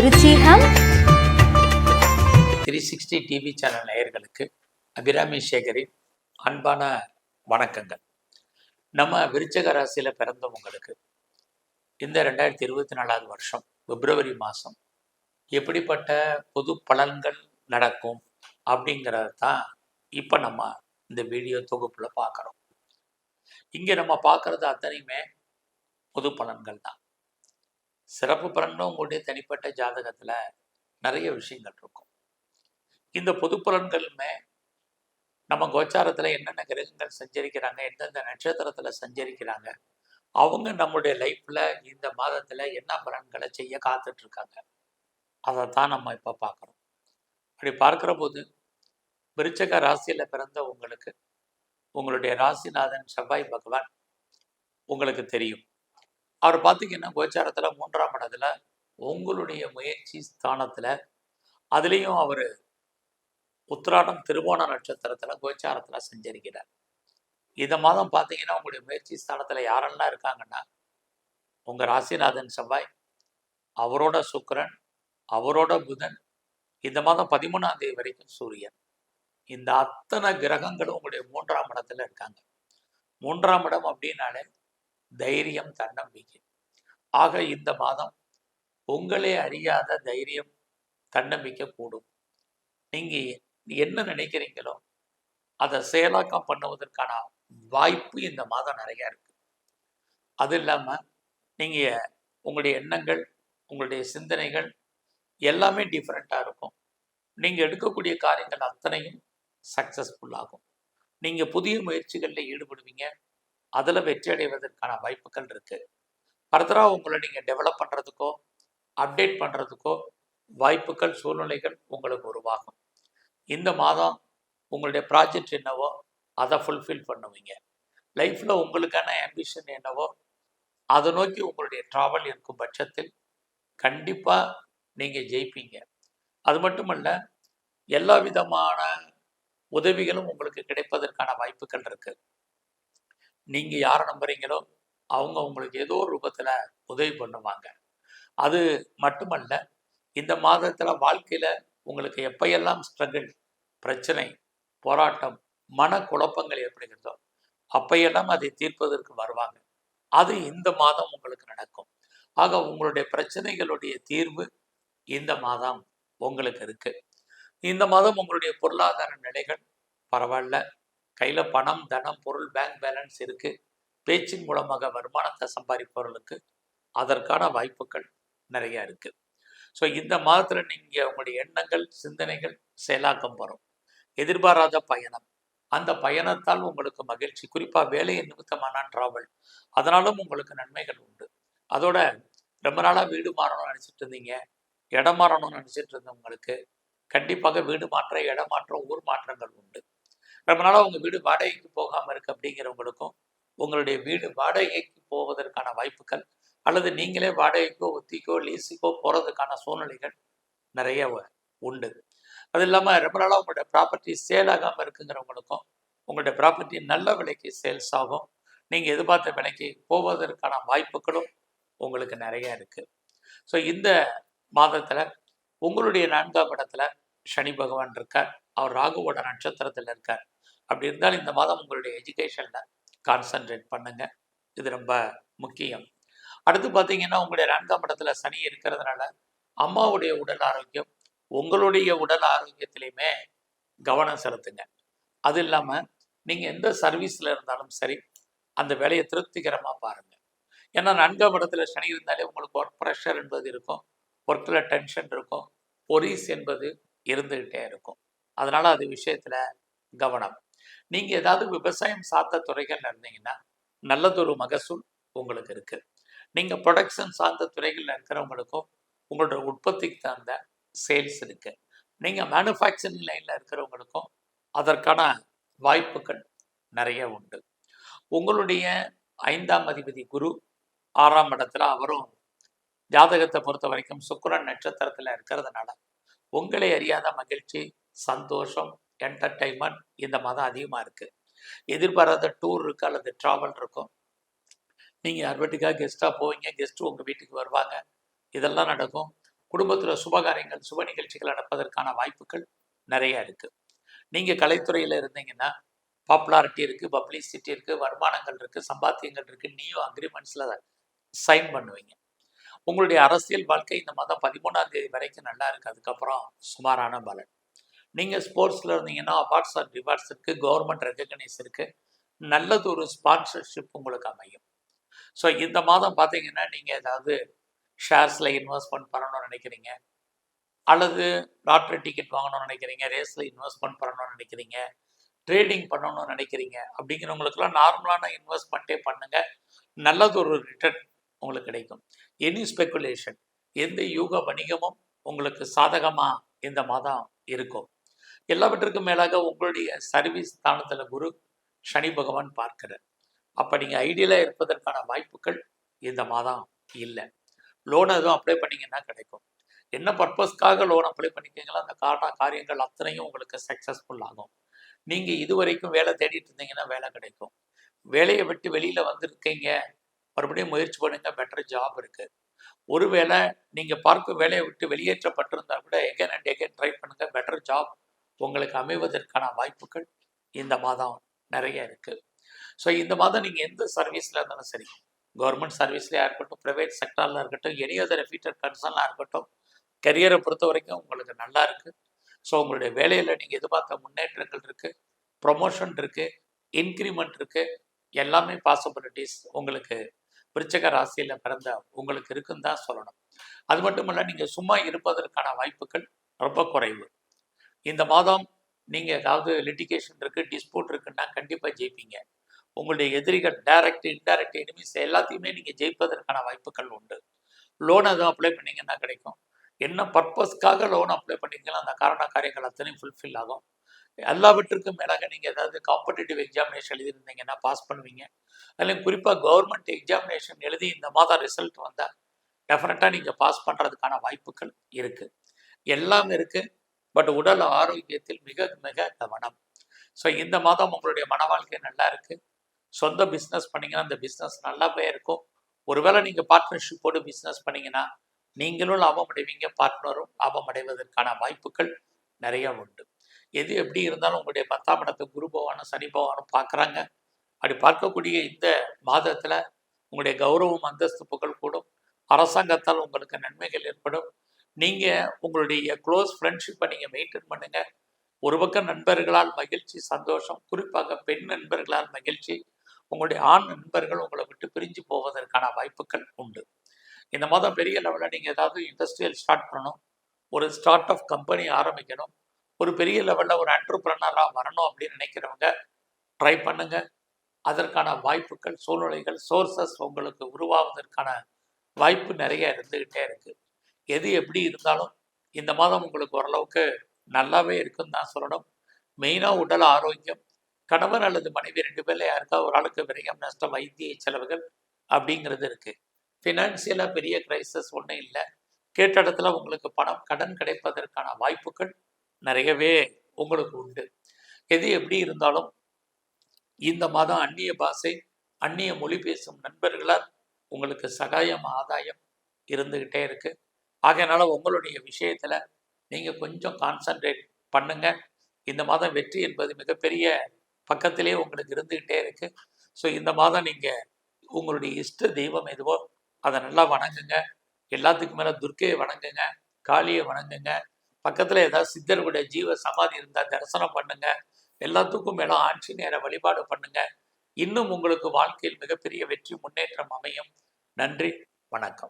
விருச்சிகம். Three sixty TV channel நேயர்களுக்கு அபிராமி சேகரின் அன்பான வணக்கங்கள். நம்ம விருச்சக ராசியில் பிறந்தவங்களுக்கு இந்த ரெண்டாயிரத்தி இருபத்தி நாலாவது வருஷம் பிப்ரவரி மாதம் எப்படிப்பட்ட பொது பலன்கள் நடக்கும் அப்படிங்கிறத தான் இப்போ நம்ம இந்த வீடியோ தொகுப்பில் பார்க்குறோம். இங்கே நம்ம பார்க்குறது அத்தனையுமே பொது பலன்கள் தான். சிறப்பு பலன்களும் உங்களுடைய தனிப்பட்ட ஜாதகத்தில் நிறைய விஷயங்கள் இருக்கும். இந்த பொது பலன்களுமே நம்ம கோச்சாரத்தில் என்னென்ன கிரகங்கள் சஞ்சரிக்கிறாங்க எந்தெந்த நட்சத்திரத்தில் சஞ்சரிக்கிறாங்க அவங்க நம்முடைய லைஃப்பில் இந்த மாதத்தில் என்ன பலன்களை செய்ய காத்துட்ருக்காங்க அதை தான் நம்ம இப்போ பார்க்குறோம் அப்படி பார்க்குற போது விருச்சக ராசியில் பிறந்த உங்களுக்கு உங்களுடைய ராசிநாதன் செவ்வாய் பகவான் உங்களுக்கு தெரியும். அவர் பார்த்தீங்கன்னா கோச்சாரத்தில் மூன்றாம் இடத்துல உங்களுடைய முயற்சி ஸ்தானத்தில் அதுலேயும் அவர் உத்திராடம் திருவோண நட்சத்திரத்தில் கோச்சாரத்தில் செஞ்சிருக்கிறார். இந்த மாதம் பார்த்தீங்கன்னா உங்களுடைய முயற்சி ஸ்தானத்தில் யாரெல்லாம் இருக்காங்கன்னா உங்கள் ராசிநாதன் செவ்வாய் அவரோட சுக்கரன் அவரோட புதன் இந்த மாதம் பதிமூணாம் தேதி வரைக்கும் சூரியன். இந்த அத்தனை கிரகங்களும் உங்களுடைய மூன்றாம் இடத்துல இருக்காங்க. மூன்றாம் இடம் அப்படின்னாலே தைரியம் தன்னம்பிக்கை. ஆக இந்த மாதம் உங்களே அறியாத தைரியம் தன்னம்பிக்கை கூடும் நீங்கள் என்ன நினைக்கிறீங்களோ அதை செயலாக்கம் பண்ணுவதற்கான வாய்ப்பு இந்த மாதம் நிறையா இருக்குது அது இல்லாமல் நீங்கள் உங்களுடைய எண்ணங்கள் உங்களுடைய சிந்தனைகள் எல்லாமே டிஃப்ரெண்ட்டாக இருக்கும். நீங்கள் எடுக்கக்கூடிய காரியங்கள் அத்தனையும் சக்ஸஸ்ஃபுல்லாகும் நீங்கள் புதிய முயற்சிகளில் ஈடுபடுவீங்க. அதில் வெற்றி அடைவதற்கான வாய்ப்புகள் இருக்குது ஃபர்தராக உங்களை நீங்கள் டெவலப் பண்ணுறதுக்கோ அப்டேட் பண்ணுறதுக்கோ வாய்ப்புகள் சூழ்நிலைகள் உங்களுக்கு உருவாகும். இந்த மாதம் உங்களுடைய ப்ராஜெக்ட் என்னவோ அதை ஃபுல்ஃபில் பண்ணுவீங்க. லைஃப்பில் உங்களுக்கான ஆம்பிஷன் என்னவோ அதை நோக்கி உங்களுடைய ட்ராவல் இருக்கும் பட்சத்தில் கண்டிப்பாக நீங்கள் ஜெயிப்பீங்க. அது மட்டுமல்ல எல்லா விதமான உதவிகளும் உங்களுக்கு கிடைப்பதற்கான வாய்ப்புகள் இருக்குது நீங்கள் யாரை நம்புறீங்களோ அவங்க உங்களுக்கு ஏதோ ஒரு ரூபத்தில் உதவி பண்ணுவாங்க. அது மட்டுமல்ல இந்த மாதத்தில் வாழ்க்கையில் உங்களுக்கு எப்பையெல்லாம் ஸ்ட்ரகிள் பிரச்சனை போராட்டம் மன குழப்பங்கள் ஏற்படுகிறதோ அப்பையெல்லாம் அதை தீர்ப்பதற்கு வருவாங்க. அது இந்த மாதம் உங்களுக்கு நடக்கும். ஆக உங்களுடைய பிரச்சனைகளுடைய தீர்வு இந்த மாதம் உங்களுக்கு இருக்கு. இந்த மாதம் உங்களுடைய பொருளாதார நிலைகள் பரவாயில்ல. கையில் பணம் தனம் பொருள் பேங்க் பேலன்ஸ் இருக்குது பேச்சின் மூலமாக வருமானத்தை சம்பாதிப்பவர்களுக்கு அதற்கான வாய்ப்புகள் நிறைய இருக்குது ஸோ இந்த மாதத்தில் நீங்கள் உங்களுடைய எண்ணங்கள் சிந்தனைகள் செயலாக்கம் வரும் எதிர்பாராத பயணம். அந்த பயணத்தால் உங்களுக்கு மகிழ்ச்சி. குறிப்பாக வேலையை நிமித்தமான ட்ராவல் அதனாலும் உங்களுக்கு நன்மைகள் உண்டு. அதோட ரொம்ப நாளாக வீடு மாறணும்னு நினச்சிட்டு இருந்தீங்க. இடம் மாறணும்னு நினச்சிட்டு இருந்தவங்களுக்கு கண்டிப்பாக வீடு மாற்றம் இடம் மாற்றம் ஊர் மாற்றங்கள் உண்டு. ரொம்ப நாளாக உங்கள் வீடு வாடகைக்கு போகாமல் இருக்கு அப்படிங்கிறவங்களுக்கும் உங்களுடைய வீடு வாடகைக்கு போவதற்கான வாய்ப்புகள் அல்லது நீங்களே வாடகைக்கோ ஒத்திக்கோ லீஸுக்கோ போகிறதுக்கான சூழ்நிலைகள் நிறைய உண்டு. அது இல்லாமல் ரொம்ப நாளாக உங்களுடைய ப்ராப்பர்ட்டி சேல் ஆகாமல் இருக்குங்கிறவங்களுக்கும் உங்களுடைய ப்ராப்பர்ட்டி நல்ல விலைக்கு சேல்ஸ் ஆகும். நீங்கள் எதிர்பார்த்த விலைக்கு போவதற்கான வாய்ப்புகளும் உங்களுக்கு நிறைய இருக்கு. ஸோ இந்த மாதத்தில் உங்களுடைய நான்காம் இடத்துல சனி பகவான் இருக்கார். அவர் ராகுவோட நட்சத்திரத்தில் இருக்கார். அப்படி இருந்தால் இந்த மாதம் உங்களுடைய எஜுகேஷனில் கான்சன்ட்ரேட் பண்ணுங்க. இது ரொம்ப முக்கியம். அடுத்து பார்த்தீங்கன்னா உங்களுடைய நான்காம் இடத்துல சனி இருக்கிறதுனால அம்மாவுடைய உடல் ஆரோக்கியம் உங்களுடைய உடல் ஆரோக்கியத்திலையுமே கவனம் செலுத்துங்க. அது இல்லாமல் நீங்கள் எந்த சர்வீஸில் இருந்தாலும் சரி அந்த வேலையை திருப்திகரமாக பாருங்கள் ஏன்னா நான்காம் இடத்துல சனி இருந்தாலே உங்களுக்கு ஒர்க் ப்ரெஷர் என்பது இருக்கும் ஒர்க்கில் டென்ஷன் இருக்கும் பொரிஸ் என்பது இருந்துகிட்டே இருக்கும். அதனால அது விஷயத்துல கவனம். நீங்க ஏதாவது விவசாயம் சார்ந்த துறைகள் இருந்தீங்கன்னா நல்லதொரு மகசூல் உங்களுக்கு இருக்கு. நீங்க ப்ரொடக்ஷன் சார்ந்த துறைகளில் இருக்கிறவங்களுக்கும் உங்களோட உற்பத்திக்கு தகுந்த சேல்ஸ் இருக்கு. நீங்க மேனுஃபேக்சரிங் லைன்ல இருக்கிறவங்களுக்கும் அதற்கான வாய்ப்புகள் நிறைய உண்டு. உங்களுடைய ஐந்தாம் அதிபதி குரு ஆறாம் இடத்துல அவரும் ஜாதகத்தை பொறுத்த வரைக்கும் சுக்கரன் நட்சத்திரத்துல இருக்கிறதுனால உங்களை அறியாத மகிழ்ச்சி சந்தோஷம் என்டர்டைன்மெண்ட் இந்த மாதம் அதிகமாக இருக்குது எதிர்பாராத டூர் இருக்கு அல்லது ட்ராவல் இருக்கும் நீங்கள் யார் கெஸ்ட்டாக போவீங்க கெஸ்ட்டு உங்கள் வீட்டுக்கு வருவாங்க. இதெல்லாம் நடக்கும். குடும்பத்தில் சுபகாரியங்கள் சுப நிகழ்ச்சிகள் நடப்பதற்கான வாய்ப்புகள் நிறையா இருக்குது நீங்கள் கலைத்துறையில் இருந்தீங்கன்னா பாப்புலாரிட்டி இருக்குது பப்ளிசிட்டி இருக்குது வருமானங்கள் இருக்குது சம்பாத்தியங்கள் இருக்குது நீயும் அக்ரிமெண்ட்ஸில் சைன் பண்ணுவீங்க. உங்களுடைய அரசியல் வாழ்க்கை இந்த மாதம் பதிமூணாம் தேதி வரைக்கும் நல்லா இருக்கு. அதுக்கப்புறம் சுமாரான பலன். நீங்கள் ஸ்போர்ட்ஸில் இருந்தீங்கன்னா அவார்ட்ஸ் அண்ட் ரிவார்ட்ஸ் இருக்குது கவர்மெண்ட் ரெக்கக்னைஸ் இருக்குது நல்லது ஒரு ஸ்பான்சர்ஷிப் உங்களுக்கு அமையும். ஸோ இந்த மாதம் பார்த்தீங்கன்னா நீங்கள் ஏதாவது ஷேர்ஸில் இன்வெஸ்ட்மெண்ட் பண்ணணும்னு நினைக்கிறீங்க. அல்லது லாட்ரி டிக்கெட் வாங்கணும்னு நினைக்கிறீங்க ரேஸில் இன்வெஸ்ட்மெண்ட் பண்ணணும்னு நினைக்கிறீங்க ட்ரேடிங் பண்ணணும்னு நினைக்கிறீங்க அப்படிங்கிறவங்களுக்குலாம் நார்மலான இன்வெஸ்ட்மெண்ட்டே பண்ணுங்கள் நல்லது ஒரு ரிட்டர்ன் உங்களுக்கு கிடைக்கும். எனி ஸ்பெகுலேஷன் எந்த யூக வணிகமும் உங்களுக்கு சாதகமாக இந்த மாதம் இருக்கும். எல்லாவற்றுக்கும் மேலாக உங்களுடைய சர்வீஸ் ஸ்தானத்தில் குரு சனி பகவான் பார்க்கிறார். அப்போ நீங்கள் ஐடியலாக இருப்பதற்கான வாய்ப்புகள் இந்த மாதம் இல்லை. லோன் எதுவும் அப்ளை பண்ணீங்கன்னா கிடைக்கும். என்ன பர்பஸ்க்காக லோன் அப்ளை பண்ணிக்கீங்களோ அந்த காரண காரியங்கள் அத்தனையும் உங்களுக்கு சக்ஸஸ்ஃபுல் ஆகும். நீங்கள் இது வரைக்கும் வேலை தேடிட்டு இருந்தீங்கன்னா வேலை கிடைக்கும். வேலையை விட்டு வெளியில் வந்திருக்கீங்க மறுபடியும் முயற்சி பண்ணுங்க பெட்டர் ஜாப் இருக்கு. ஒருவேளை நீங்கள் பார்க்கும் வேலையை விட்டு வெளியேற்றப்பட்டிருந்தா கூட எகேன் அண்ட் எகேன் ட்ரை பண்ணுங்க பெட்டர் ஜாப் உங்களுக்கு அமைவதற்கான வாய்ப்புகள் இந்த மாதம் நிறைய இருக்கு. ஸோ இந்த மாதம் நீங்கள் எந்த சர்வீஸில் இருந்தாலும் சரி கவர்மெண்ட் சர்வீஸ்லையாக இருக்கட்டும் ப்ரைவேட் செக்டாரில் இருக்கட்டும் எனி அதர் ஃபீட்டர் கன்சர்னாக இருக்கட்டும் கரியரை பொறுத்த வரைக்கும் உங்களுக்கு நல்லா இருக்குது ஸோ உங்களுடைய வேலையில் நீங்கள் எதிர்பார்த்த முன்னேற்றங்கள் இருக்குது ப்ரொமோஷன் இருக்குது இன்க்ரிமெண்ட் இருக்குது எல்லாமே பாசிபிலிட்டிஸ் உங்களுக்கு விருச்சக ராசியில் பிறந்த உங்களுக்கு இருக்குன்னு தான் சொல்லணும். அது மட்டும் இல்லை நீங்கள் சும்மா இருப்பதற்கான வாய்ப்புகள் ரொம்ப குறைவு. இந்த மாதம் நீங்கள் ஏதாவது லிட்டிகேஷன் இருக்குது டிஸ்பியூட் இருக்குன்னா கண்டிப்பாக ஜெயிப்பீங்க. உங்களுடைய எதிரிகள் டைரக்ட் இன்டைரக்ட் எனிமிஸ் எல்லாத்தையுமே நீங்கள் ஜெயிப்பதற்கான வாய்ப்புகள் உண்டு. லோன் எதுவும் அப்ளை பண்ணீங்கன்னா கிடைக்கும். என்ன பர்பஸ்க்காக லோன் அப்ளை பண்ணீங்களோ அந்த காரண காரியங்கள் அத்தனையும் ஃபுல்ஃபில் ஆகும். எல்லாவற்றுக்கும் மேலாக நீங்கள் ஏதாவது காம்படிட்டிவ் எக்ஸாமினேஷன் எழுதியிருந்தீங்கன்னா பாஸ் பண்ணுவீங்க. அதில் குறிப்பாக கவர்மெண்ட் எக்ஸாமினேஷன் எழுதி இந்த மாதம் ரிசல்ட் வந்தால் டெஃபினட்டாக நீங்கள் பாஸ் பண்ணுறதுக்கான வாய்ப்புகள் இருக்குது எல்லாம் இருக்குது பட் உடல் ஆரோக்கியத்தில் மிக மிக கவனம். ஸோ இந்த மாதம் உங்களுடைய மன வாழ்க்கை நல்லா இருக்குது சொந்த பிஸ்னஸ் பண்ணிங்கன்னா அந்த பிஸ்னஸ் நல்லா போயிருக்கும் ஒருவேளை நீங்கள் பார்ட்னர்ஷிப்போடு பிஸ்னஸ் பண்ணிங்கன்னா நீங்களும் லாபம் அடைவீங்க பார்ட்னரும் லாபம் அடைவதற்கான வாய்ப்புகள் நிறைய உண்டு. எது எப்படி இருந்தாலும் உங்களுடைய பத்தாம் இடத்தை குரு பகவானும் சனி பகவானும் பார்க்குறாங்க. அப்படி பார்க்கக்கூடிய இந்த மாதத்தில் உங்களுடைய கௌரவம் அந்தஸ்து புகழ் கூடும். அரசாங்கத்தால் உங்களுக்கு நன்மைகள் ஏற்படும். நீங்கள் உங்களுடைய க்ளோஸ் ஃப்ரெண்ட்ஷிப்பை நீங்கள் மெயின்டைன் பண்ணுங்கள் ஒரு பக்கம் நண்பர்களால் மகிழ்ச்சி சந்தோஷம். குறிப்பாக பெண் நண்பர்களால் மகிழ்ச்சி. உங்களுடைய ஆண் நண்பர்கள் உங்களை விட்டு பிரிஞ்சு போவதற்கான வாய்ப்புகள் உண்டு. இந்த மாதம் பெரிய லெவலில் நீங்கள் ஏதாவது இண்டஸ்ட்ரியல் ஸ்டார்ட் பண்ணணும். ஒரு ஸ்டார்ட் அப் கம்பெனி ஆரம்பிக்கணும். ஒரு பெரிய லெவலில் ஒரு ஆண்டர்பிரனராக வரணும் அப்படின்னு நினைக்கிறவங்க ட்ரை பண்ணுங்க. அதற்கான வாய்ப்புகள் சூழ்நிலைகள் சோர்சஸ் உங்களுக்கு உருவாவதற்கான வாய்ப்பு நிறைய இருந்துக்கிட்டே இருக்குது எது எப்படி இருந்தாலும் இந்த மாதம் உங்களுக்கு ஓரளவுக்கு நல்லாவே இருக்குன்னு தான் சொல்லணும். மெயினாக உடல் ஆரோக்கியம் கணவர் அல்லது மனைவி ரெண்டு பேரில் யாருக்கா ஒரு ஆளுக்கு விரயம் நஷ்டம் வைத்திய செலவுகள் அப்படிங்கிறது இருக்குது ஃபினான்சியலாக பெரிய கிரைசஸ் ஒன்றும் இல்லை. கேட்ட இடத்துல உங்களுக்கு பணம் கடன் கிடைப்பதற்கான வாய்ப்புகள் நிறையவே உங்களுக்கு உண்டு. எது எப்படி இருந்தாலும் இந்த மாதம் அந்நிய பாஷை அந்நிய மொழி பேசும் நண்பர்களால் உங்களுக்கு சகாயம் ஆதாயம் இருந்துக்கிட்டே இருக்கு. ஆகையினால உங்களுடைய விஷயத்துல நீங்க கொஞ்சம் கான்சன்ட்ரேட் பண்ணுங்க. இந்த மாதம் வெற்றி என்பது மிகப்பெரிய பக்கத்திலே உங்களுக்கு இருந்துக்கிட்டே இருக்கு. ஸோ இந்த மாதம் நீங்க உங்களுடைய இஷ்ட தெய்வம் எதுவோ அதை நல்லா வணங்குங்க. எல்லாத்துக்கும் மேலே துர்க்கையை வணங்குங்க காளியை வணங்குங்க. பக்கத்துல ஏதாவது சித்தருடைய ஜீவ சமாதி இருந்தா தரிசனம் பண்ணுங்க. எல்லாத்துக்கும் மேல ஆஞ்சநேயரை வழிபாடு பண்ணுங்க. இன்னும் உங்களுக்கு வாழ்க்கையில் மிகப்பெரிய வெற்றி முன்னேற்றம் அமையும். நன்றி வணக்கம்.